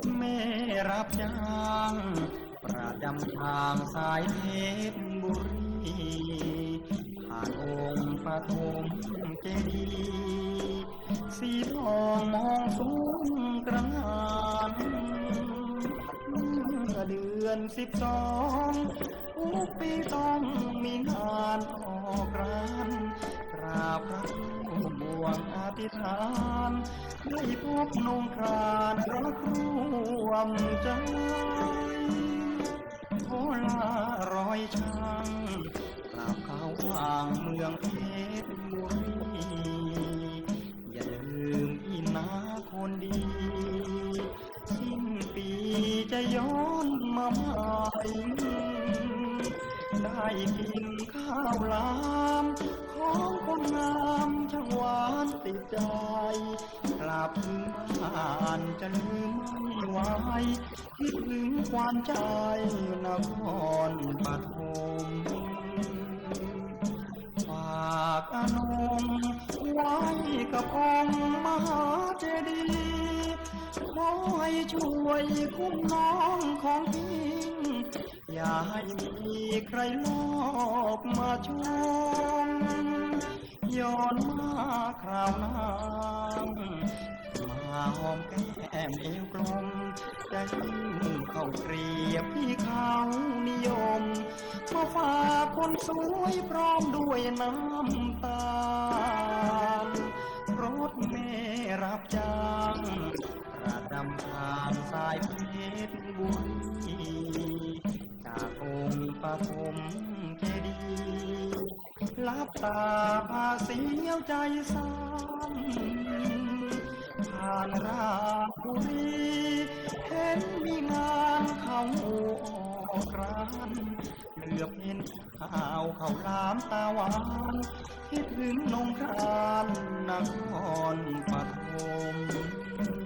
รถเมรับจ้างประจำทางสายเพชรบุรีผ่านองค์ปฐมเจดีย์สีทองมองสูงกระงานเมื่อเดือนสิบสองทุกปีต้องมีงานออกร้าน ราบพระบวงอธิษฐาน ได้พบนงครานรักร่วมใจโอลารอยช่างกราบเขาวางเมืองเพชรบุรีอย่าลืมพี่นาคนดี สิ้นปีจะย้อนมาใหม่ได้กินข้าวหลา ติดใจ กลับถึงบ้านจะลืมไม่ไหวคิดถึงความใจนครปฐมฝากอนงไว้กับองค์มหาเจดีย์ขอให้ช่วยคุ้มน้องของพี่อย่าให้มีใครลอบมาชม ย้อนมาคราวน้ามาหอมแก้มเอวกลมจะยิ้มเข้าเกรียบที่เขานิยมมาฝากคนสวยพร้อมด้วยน้ำตาลรถเมรับจ้างประจำทางสายเพชรบุรีจากองค์ปฐม บตาพาเสียวใจซ้ำผ่านราบุรีเห็นมีงานเขาออกร้านเหลือบเห็นข้าวเขาลามตาหวานคิดถึงนงครานนครปฐม